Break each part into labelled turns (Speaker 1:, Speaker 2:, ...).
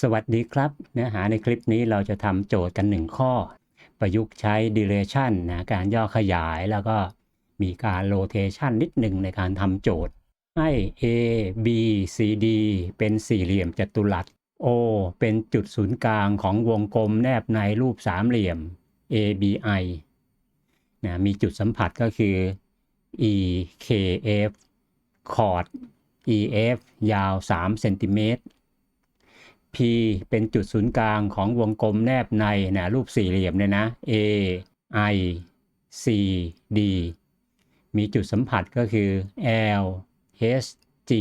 Speaker 1: สวัสดีครับ เนื้อหาในคลิปนี้เราจะทำโจทย์กันหนึ่งข้อ ประยุกต์ใช้ duration นะการย่อขยายแล้วก็มีการ rotation นิดหนึ่งในการทำโจทย์ ให้ A B C D เป็นสี่เหลี่ยมจัตุรัส O เป็นจุดศูนย์กลางของวงกลมแนบในรูปสามเหลี่ยม ABI นะมีจุดสัมผัสก็คือ EKF คอร์ด EF ยาว3เซนติเมตร P เป็นจุดศูนย์กลางของวงกลมแนบในนะรูปสี่เหลี่ยมเนี่ยนะ A I C D มีจุดสัมผัสก็คือ L H G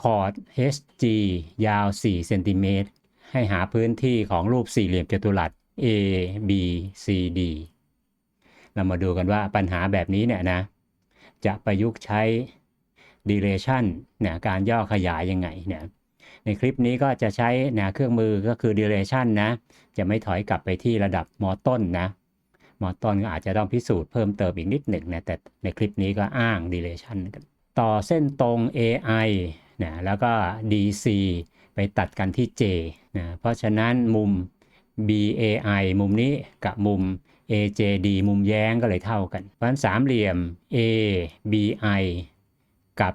Speaker 1: คอร์ด HG ยาว 4 เซนติเมตร ให้หาพื้นที่ของรูปสี่เหลี่ยมจัตุรัส A B C D เรามาดูกันว่าปัญหาแบบนี้เนี่ยนะ จะประยุกต์ใช้ duration เนี่ยการย่อขยายยังไงเนี่ย ในคลิปนี้ก็จะใช้นะเครื่องมือก็คือ duration นะ จะไม่ถอยกลับไปที่ระดับมอต้นนะมอต้นก็อาจจะต้องพิสูจน์เพิ่มเติมอีกนิดหนึ่งนะ แต่ในคลิปนี้ก็อ้าง duration กันต่อเส้นตรง AI นะแล้วก็ DC ไปตัดกันที่ J นะ เพราะฉะนั้นมุม BAI มุมนี้กับมุม AJD มุมแย้งก็เลยเท่ากัน เพราะฉะนั้นสามเหลี่ยม ABI กับ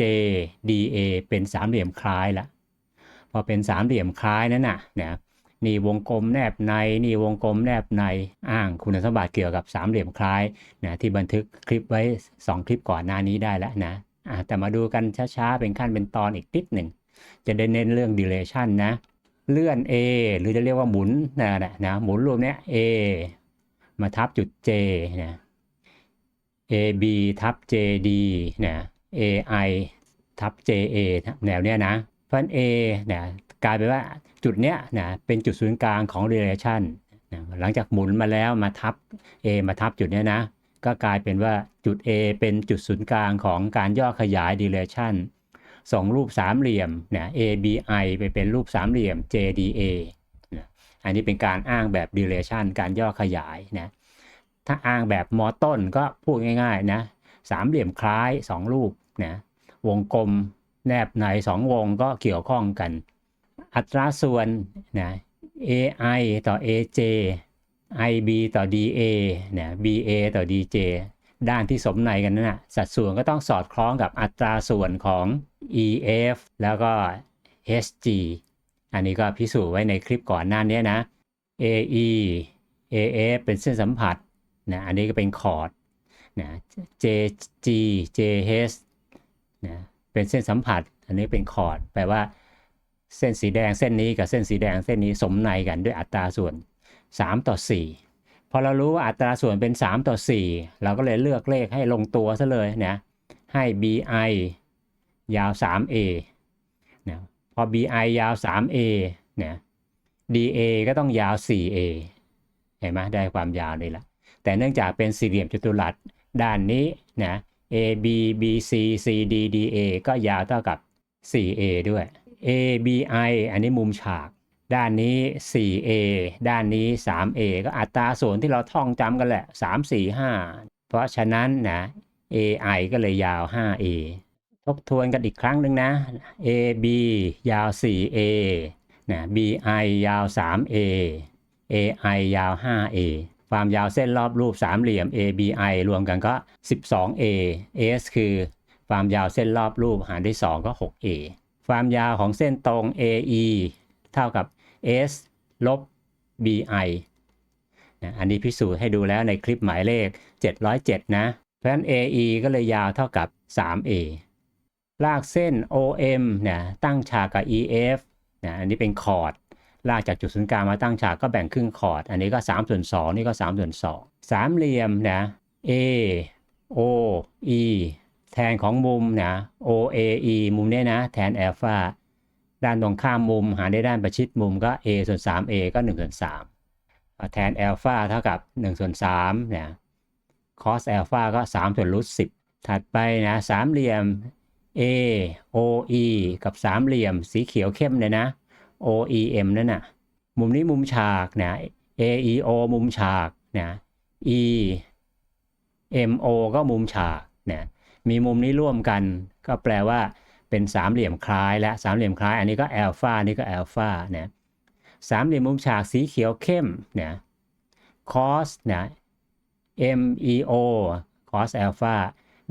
Speaker 1: JDA เป็นสามเหลี่ยมคล้ายละพอเป็นสามเหลี่ยมคล้ายนั้นน่ะนะนี่วงกลมแนบในนี่วงกลมแนบในอ้างคุณสมบัติเกี่ยวกับสามเหลี่ยมคล้ายนะที่บันทึกคลิปไว้ 2 คลิปก่อนหน้านี้ได้แล้วนะแต่มาดูกันช้าๆ เป็นขั้นเป็นตอนอีกนิดหนึ่ง จะได้เน้นเรื่อง duration นะ เลื่อน A หรือจะเรียกว่าหมุนนะนะนะหมุนรวมเนี้ย A มาทับจุด J นะ AB ทับ JD นะ AI ทับ JA แนวเนี้ยนะเพราะนั้น A นะกลายเป็นว่าจุดเนี้ยนะเป็นจุดศูนย์กลางของ relation นะหลังจากหมุนมาแล้วมาทับ A มาทับจุดเนี้ยนะก็กลายเป็นว่าจุด A เป็นจุดศูนย์กลางของการย่อขยาย dilation ส่งรูปสามเหลี่ยมนะ ABI ไปเป็นรูปสามเหลี่ยม JDA นะอันนี้เป็นการอ้างแบบ dilation การย่อขยายนะถ้าอ้างแบบมอต้นก็พูดง่ายๆนะ สามเหลี่ยมคล้าย2รูปนะวงกลมแนบใน2วงก็เกี่ยวข้องกัน อัตราส่วนนะ AI ต่อ AJ IB ต่อ DA นะ BA ต่อ DJ ด้านที่สมในกันนั่นนะสัดส่วนก็ต้องสอดคล้องกับอัตราส่วนของ EF แล้วก็ HG อันนี้ก็พิสูจน์ไว้ในคลิปก่อนหน้านี้นะ AE AF เป็นเส้นสัมผัสนะอันนี้ก็เป็นคอร์ด นะ JG JH นะเป็นเส้นสัมผัส อันนี้เป็นคอร์ดแปลว่าเส้นสีแดงเส้นนี้กับเส้นสีแดงเส้นนี้สมในกันด้วยอัตราส่วน 3 ต่อ 4 พอเรารู้ว่าอัตราส่วนเป็น 3 ต่อ 4 เราก็เลยเลือกเลขให้ลงตัวซะเลยนะให้ BI ยาว 3A นะพอ BI ยาว 3A นะ DA ก็ต้องยาว 4A เห็นไหมได้ความยาวเลยละแต่เนื่องจากเป็นสี่เหลี่ยมจัตุรัส ด้านนี้นะ AB BC CD DA ก็ยาวเท่ากับ 4A ด้วย ABI อันนี้มุมฉาก ด้านนี้ 4A ด้านนี้ 3A ก็อัตราส่วนที่เราท่องจำกันแหละ 3 4 5 เพราะฉะนั้นนะ AI ก็เลยยาว 5A ทบทวนกันอีกครั้งหนึ่งนะ AB ยาว 4A นะ BI ยาว 3A AI ยาว 5A ความยาวเส้นรอบรูปสามเหลี่ยม ABI รวมกันก็ 12A S คือความยาวเส้นรอบรูปหารด้วย 2 ก็ 6A ความยาวของเส้นตรง AE เท่ากับ S ลบ BI นะอันนี้พิสูจน์ให้ดูแล้วในคลิปหมายเลข 707 นะ เพราะฉะนั้น AE ก็เลยยาวเท่ากับ 3A ลากเส้น OM นะตั้งฉากกับ EF นะอันนี้เป็นคอร์ด ลากจากจุดศูนย์กลางมาตั้งฉากก็แบ่งครึ่งคอร์ด อันนี้ก็3ส่วน2นี่ก็3ส่วน2สามเหลี่ยมนะ A O E แทนของมุมนะ O A E มุมเนี้ยนะ แทนอัลฟาด้านตรงข้ามมุม หารได้ด้านประชิดมุมก็ A ส่วน 3A ก็1ส่วน3แทนอัลฟาเท่ากับ1ส่วน3นะ cos อัลฟาก็3ส่วนรูท10 ถัดไปนะสามเหลี่ยม A O E กับสามเหลี่ยมสีเขียวเข้มเลยนะ O E M นั่นน่ะมุมนี้มุมฉากนะ A E O มุมฉากนะ E M O ก็มุมฉากนะมีมุมนี้ร่วมกัน ก็แปลว่าเป็นสามเหลี่ยมคล้ายและสามเหลี่ยมคล้าย อันนี้ก็แอลฟานี่ก็แอลฟานะสามเหลี่ยมมุมฉากสีเขียวเข้มนะคอสนะ M E O cos alpha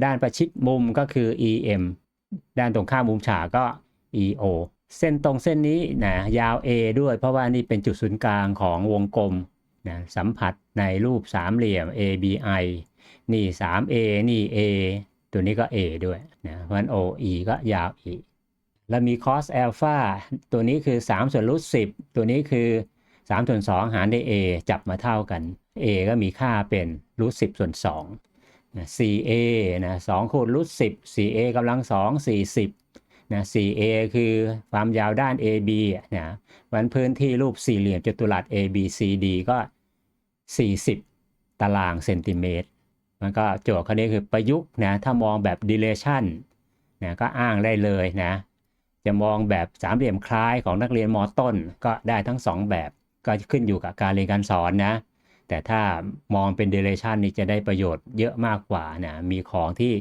Speaker 1: ด้านประชิดมุมก็คือ E M ด้านตรงข้ามมุมฉากก็ E O เส้นตรงเส้นนี้นะยาว A ด้วย เพราะว่านี่เป็นจุดศูนย์กลางของวงกลมนะสัมผัสในรูปสามเหลี่ยม A B I นี่ 3A นี่ A ตัวนี้ก็ A ด้วยนะเพราะฉะนั้น OE ก็ยาว E แล้วมี cos alpha ตัวนี้คือ 3 ส่วนรูท10 ตัวนี้คือ 3 ส่วน 2 หารด้วย A จับมาเท่ากัน A ก็มีค่าเป็นรูท10 ส่วน2นะ 4A นะ2คูณรูท10 4A กำลัง2 40 นะ 4A คือความยาวด้าน AB นะวันพื้นที่รูปสี่เหลี่ยมจัตุรัส ABCD ก็ 40 ตารางเซนติเมตร มันก็โจทย์ข้อนี้คือประยุกต์นะ ถ้ามองแบบ dilation นะก็อ้างได้เลยนะ จะมองแบบสามเหลี่ยมคล้ายของนักเรียนมต้น ก็ได้ทั้งสองแบบ ก็ขึ้นอยู่กับการเรียนการสอนนะ แต่ถ้ามองเป็น dilation นี่จะได้ประโยชน์เยอะมากกว่านะ มีของที่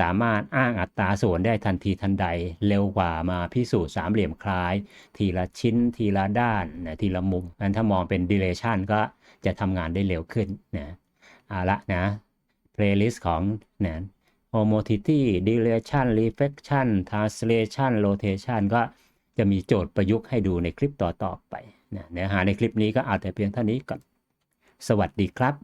Speaker 1: สามารถอ้างอัตราส่วนได้ทันทีทันใดเร็วกว่ามาพิสูจน์สามเหลี่ยมคล้าย ทีละชิ้นทีละด้านนะทีละมุมงั้นถ้ามองเป็น dilation ก็จะทำงานได้เร็วขึ้นนะเอาละนะ playlist ของนะ homotity dilation reflection translation rotation ก็จะมีโจทย์ประยุกต์ให้ดูในคลิปต่อๆไปนะเนื้อหาในคลิปนี้ก็เอาแต่เพียงเท่านี้ก่อน สวัสดีครับ